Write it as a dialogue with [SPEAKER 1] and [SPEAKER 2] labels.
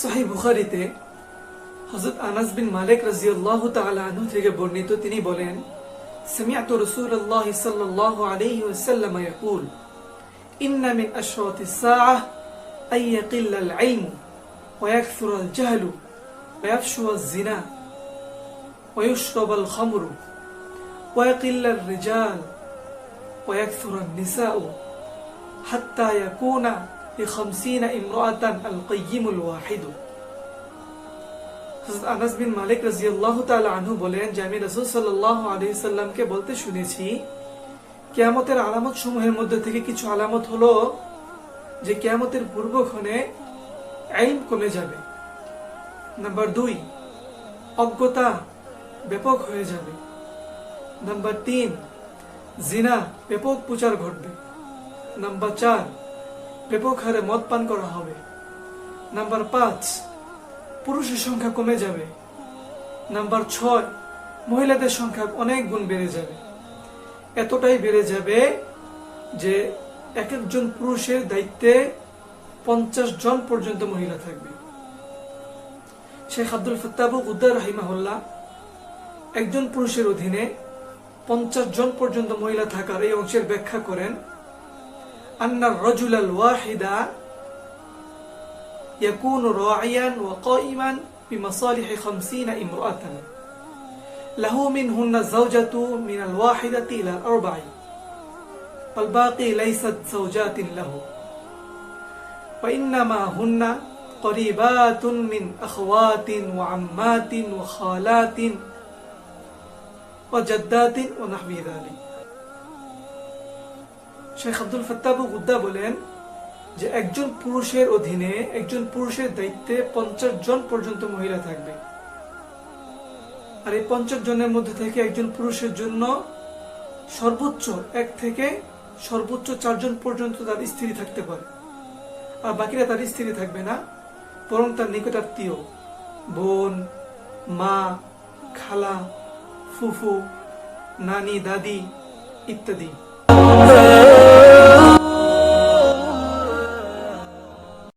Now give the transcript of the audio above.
[SPEAKER 1] সহি বুখারিতে হজরত আনাস বিন মালিক রাজিয়াল্লাহু তাআলা আনহু থেকে বর্ণিত তিনি বলেন سمعت رسول الله صلى الله عليه وسلم يقول إن من أشراط الساعة أن يقل العلم ويكثر الجهل ويفشو الزنا ويشرب الخمر ويقل الرجال ويكثر النساء حتى يكون বলতে শুনেছি আলামত সমূহের মধ্যে থেকে কিছু আলামত হলো যে পূর্বক্ষণে আইন কমে যাবে। নাম্বার দুই, অজ্ঞতা ব্যাপক হয়ে যাবে। নাম্বার তিন, জিনা ব্যাপক প্রচার ঘটবে। নাম্বার চার ব্যাপক হারে মদ পান করা হবে। নাম্বার পাঁচ, পুরুষের সংখ্যা কমে যাবে। নাম্বার ছয়, মহিলাদের সংখ্যা অনেক গুণ বেড়ে যাবে। এতটাই বেড়ে যাবে যে এক একজন পুরুষের দায়িত্বে পঞ্চাশ জন পর্যন্ত মহিলা থাকবে। শেখ আব্দুল ফত্তাবু উদ্দার রাহিমাহুল্লাহ, একজন পুরুষের অধীনে পঞ্চাশ জন পর্যন্ত মহিলা থাকার এই অংশের ব্যাখ্যা করেন। أن الرجل الواحد يكون راعيا وقائما بمصالح خمسين امرأة. له منهن الزوجة من الواحدة إلى الأربع. والباقي ليست زوجات له. وإنما هن قريبات من أخوات وعمات وخالات وجدات ونحو ذلك. শেখ আব্দুল ফত্তাবু গুদ্দা বলেন যে একজন পুরুষের অধীনে একজন পুরুষের দায়িত্বে পঞ্চাশ জন পর্যন্ত মহিলা থাকবে। আর এই পঞ্চাশ জনের মধ্যে থেকে একজন পুরুষের জন্য সর্বোচ্চ এক থেকে সর্বোচ্চ চারজন পর্যন্ত তার স্ত্রী থাকতে পারে। আর বাকিরা তার স্ত্রী থাকবে না, বরং তার নিকটাত্মীয় বোন, মা, খালা, ফুফু, নানি, দাদি ইত্যাদি।